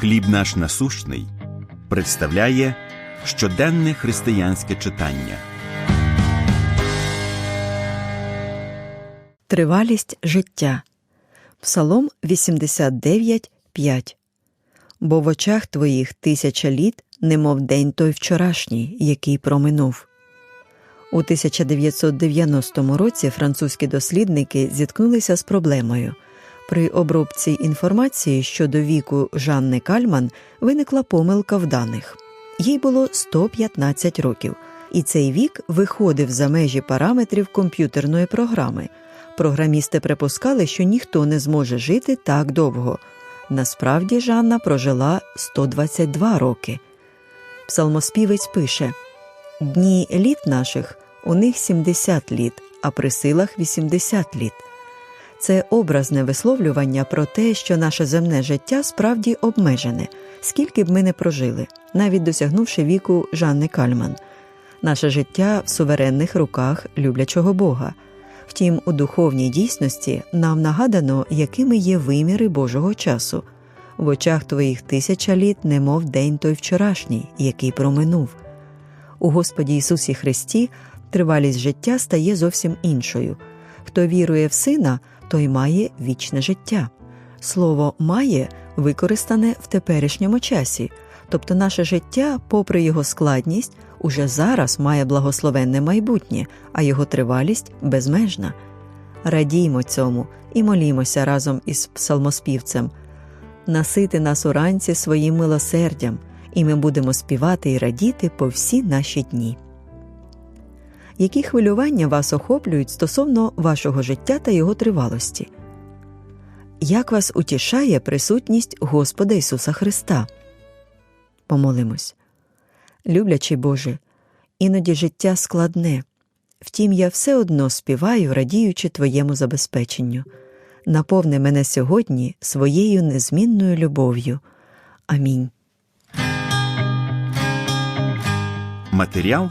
Хліб наш насущний представляє щоденне християнське читання. Тривалість життя. Псалом 89, 5. Бо в очах твоїх тисяча літ, немов день той вчорашній, який проминув. У 1990 році французькі дослідники зіткнулися з проблемою. При обробці інформації щодо віку Жанни Кальман виникла помилка в даних. Їй було 115 років, і цей вік виходив за межі параметрів комп'ютерної програми. Програмісти припускали, що ніхто не зможе жити так довго. Насправді Жанна прожила 122 роки. Псалмоспівець пише Дні літ наших у них 70 літ, а при силах 80 літ. Це образне висловлювання про те, що наше земне життя справді обмежене, скільки б ми не прожили, навіть досягнувши віку Жанни Кальман. Наше життя в суверенних руках люблячого Бога. Втім, у духовній дійсності нам нагадано, якими є виміри Божого часу. В очах твоїх тисяча літ, немов день той вчорашній, який проминув. У Господі Ісусі Христі тривалість життя стає зовсім іншою. Хто вірує в Сина, той має вічне життя. Слово має використане в теперішньому часі, тобто наше життя, попри його складність, уже зараз має благословенне майбутнє, а його тривалість безмежна. Радіймо цьому і молімося разом із псалмоспівцем. Насити нас уранці своїм милосердям, і ми будемо співати і радіти по всі наші дні. Які хвилювання вас охоплюють стосовно вашого життя та його тривалості? Як вас утішає присутність Господа Ісуса Христа? Помолимось. Люблячий Боже, іноді життя складне, втім, я все одно співаю, радіючи Твоєму забезпеченню. Наповни мене сьогодні своєю незмінною любов'ю. Амінь. Матеріал